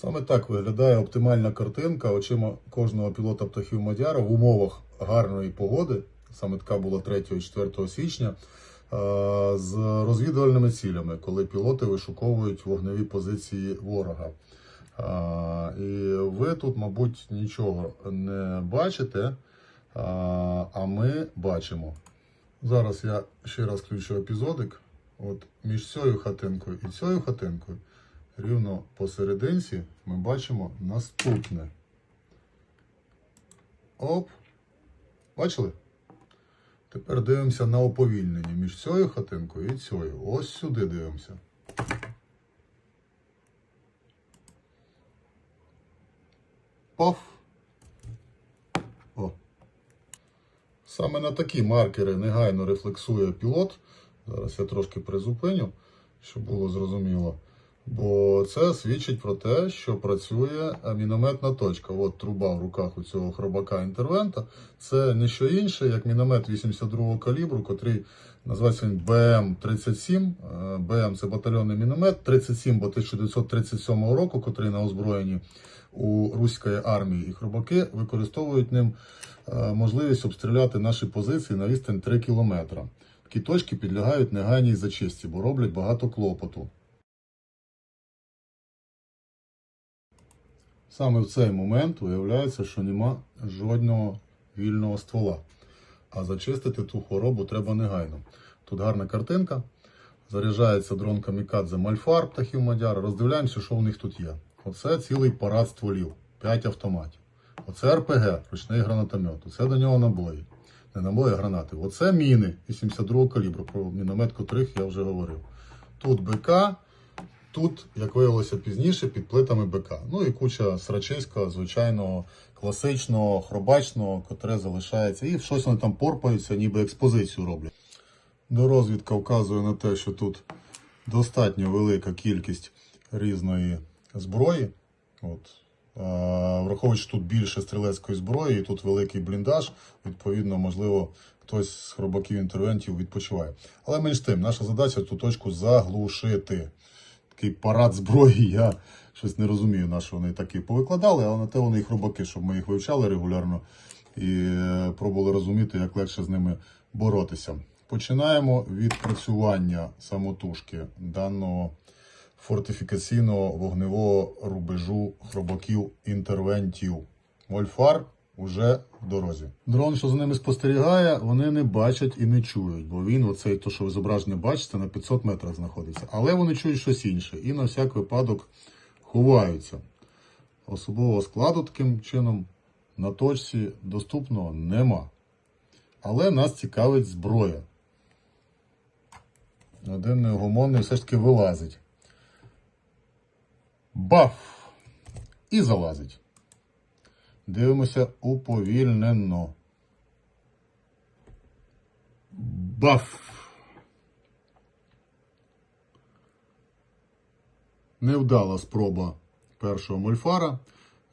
Саме так виглядає оптимальна картинка очима кожного пілота птахів Мадяра в умовах гарної погоди. Саме така була 3-4 січня. е, З розвідувальними цілями, коли пілоти вишуковують вогневі позиції ворога. І ви тут, мабуть, нічого не бачите, а, а ми бачимо. Зараз я ще раз включу епізодик. От між цією хатинкою і цією хатинкою, рівно посерединці, ми бачимо наступне. Оп. Бачили? Тепер дивимося на уповільнення між цією хатинкою і цією. Ось сюди дивимося. Поф. О. Саме на такі маркери негайно рефлексує пілот. Зараз я трошки призупиню, щоб було зрозуміло. Бо це свідчить про те, що працює мінометна точка. От труба в руках у цього хробака інтервента. Це не що інше, як міномет 82-го калібру, котрий називається він БМ-37. Е, БМ це батальйонний міномет 37, бо 1937 року, котрий на озброєнні у руської армії і хробаки використовують ним е, можливість обстріляти наші позиції на відстань 3 кілометра. Такі точки підлягають негайній зачистці, бо роблять багато клопоту. Саме в цей момент виявляється, що нема жодного вільного ствола. А зачистити ту хворобу треба негайно. Тут гарна картинка. Заряджається дрон Камікадзе Мальфар птахів Мадяр. Роздивляємося, що в них тут є. Оце цілий парад стволів, 5 автоматів. Оце РПГ, ручний гранатомет. Оце до нього набої. Не набої, а гранати. Оце міни 82-го калібру, про міномет котрих я вже говорив. Тут БК, тут, як виявилося пізніше, під плитами БК. Ну і куча срачиського, звичайного, класичного, хробачного, котре залишається. І щось вони там порпаються, ніби експозицію роблять. Дорозвідка вказує на те, що тут достатньо велика кількість різної зброї. От. Враховуючи, тут більше стрілецької зброї, і тут великий бліндаж, відповідно, можливо, хтось з хробаків інтервентів відпочиває. Але менш тим, наша задача ту точку заглушити. Такий парад зброї, я щось не розумію, на що вони такі повикладали, але на те вони і хробаки, щоб ми їх вивчали регулярно і е, пробували розуміти, як легше з ними боротися. Починаємо відпрацювання самотужки даного фортифікаційного вогневого рубежу хробаків інтервентів. Вольфар уже в дорозі. Дрон, що за ними спостерігає, вони не бачать і не чують, бо він, оцей, то, що ви зображення бачите, на 500 метрах знаходиться. Але вони чують щось інше і на всяк випадок ховаються. Особового складу таким чином на точці доступного нема. Але нас цікавить зброя. Один неугомонний все ж таки вилазить. Баф! І залазить. Дивимося уповільнено. Баф! Невдала спроба першого мольфара.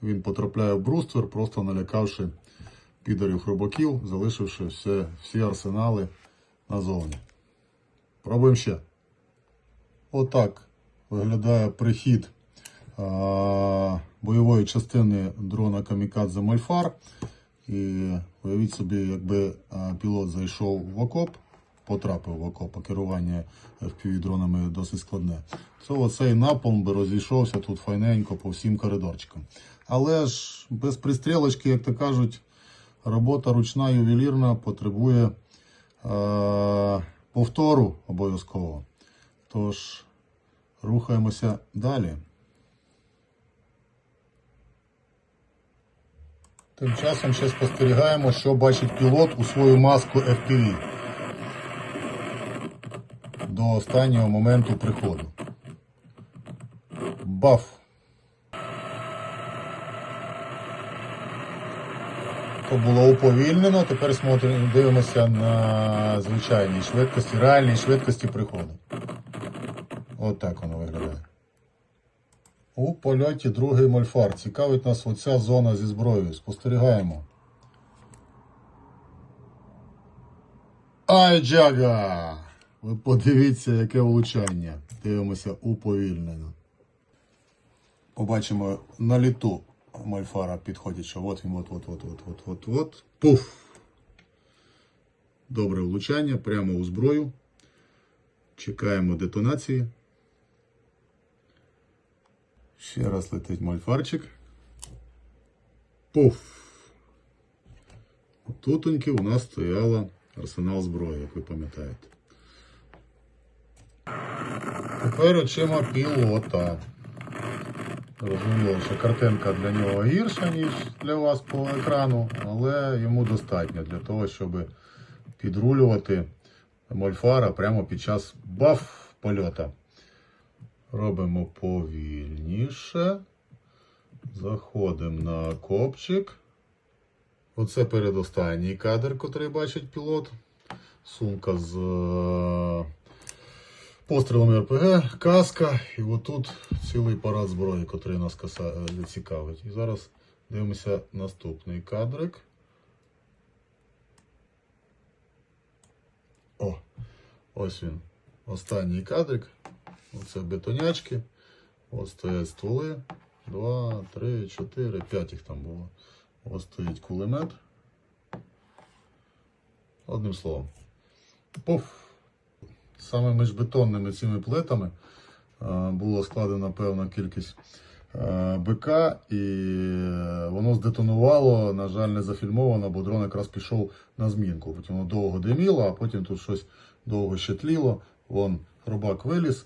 Він потрапляє в бруствер, просто налякавши підарів хробаків, залишивши все, всі арсенали назовні. Пробуємо ще. Отак виглядає прихід а, бойової частини дрона Камікадзе Мальфар. І уявіть собі, якби пілот зайшов в окоп, потрапив в окоп, а керування FPV дронами досить складне. То оцей напалм би розійшовся тут файненько по всім коридорчикам. Але ж без пристрілочки, як то кажуть, робота ручна ювелірна потребує е, повтору обов'язково. Тож, рухаємося далі. Тим часом ще спостерігаємо, що бачить пілот у свою маску FPV до останнього моменту приходу. Баф. То було уповільнено, тепер дивимося на звичайній швидкості, реальній швидкості приходу. От так воно виглядає. У польоті другий мольфар. Цікавить нас оця зона зі зброєю. Спостерігаємо. Ай, Джага! Ви подивіться, яке влучання. Дивимося уповільнено. побачимо на літу Мольфара підходить, що от він, от, от, от, от, от, от, от, пуф. Добре влучання прямо у зброю. Чекаємо детонації. Ще раз летить мольфарчик. Пуф. Тутоньки у нас стояла арсенал зброї, як ви пам'ятаєте. Тепер очима пілота. Розуміло, що картинка для нього гірша, ніж для вас по екрану, але йому достатньо для того, щоб підрулювати мольфара прямо під час баф польота. Робимо повільніше. Заходимо на копчик. Оце передостанній кадр, котрий бачить пілот. Сумка з е, пострілами РПГ, каска, і отут цілий парад зброї, котрий нас е, цікавить. І зараз дивимося наступний кадрик. О, ось він. Останній кадрик. Оце бетонячки. Ось стоять стволи. Два, три, чотири, п'ять їх там було. Ось стоїть кулемет. Одним словом. Пуф. Саме між бетонними цими плитами е, було складена певна кількість е, БК, і е, воно здетонувало, на жаль, не зафільмовано, бо дрон якраз пішов на змінку. Потім воно довго диміло, а потім тут щось довго ще тліло. Вон хробак виліз.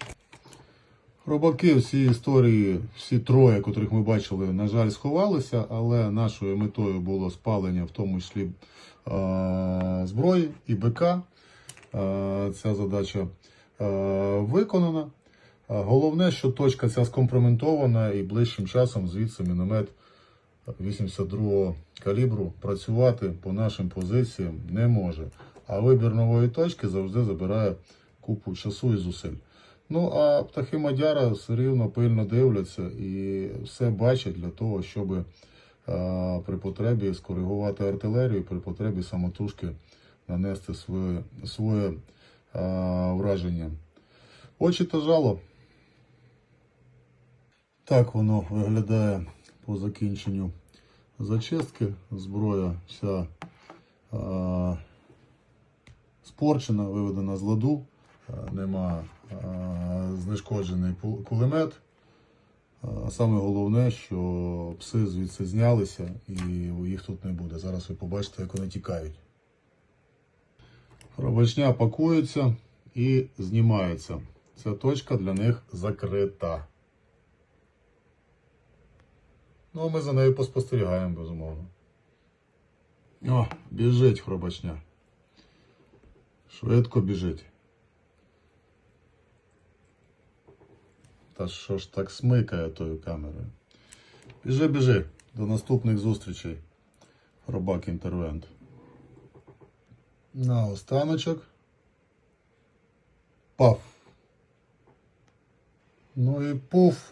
Хробаки всі історії, всі троє, котрих ми бачили, на жаль, сховалися, але нашою метою було спалення, в тому числі зброї і БК. Ця задача виконана. Головне, що точка ця скомпроментована і ближчим часом звідси міномет 82-го калібру працювати по нашим позиціям не може. А вибір нової точки завжди забирає купу часу і зусиль. Ну, а птахи Мадяра все рівно пильно дивляться і все бачать для того, щоб е, при потребі скоригувати артилерію, при потребі самотужки нанести своє, своє е, враження. Очі та жало. Так воно виглядає по закінченню зачистки. Зброя вся е, спорчена, виведена з ладу. Нема знешкоджений кулемет. Е, Саме головне, що пси звідси знялися і їх тут не буде. Зараз ви побачите, як вони тікають. Хробачня пакується і знімається. Ця точка для них закрита. Ну, а ми за нею поспостерігаємо, безумовно. О, біжить хробачня. Швидко біжить. Та що ж так смикає тою камерою? Біжи, біжи. До наступних зустрічей. робак інтервент. На останочок. Паф. Ну і пуф.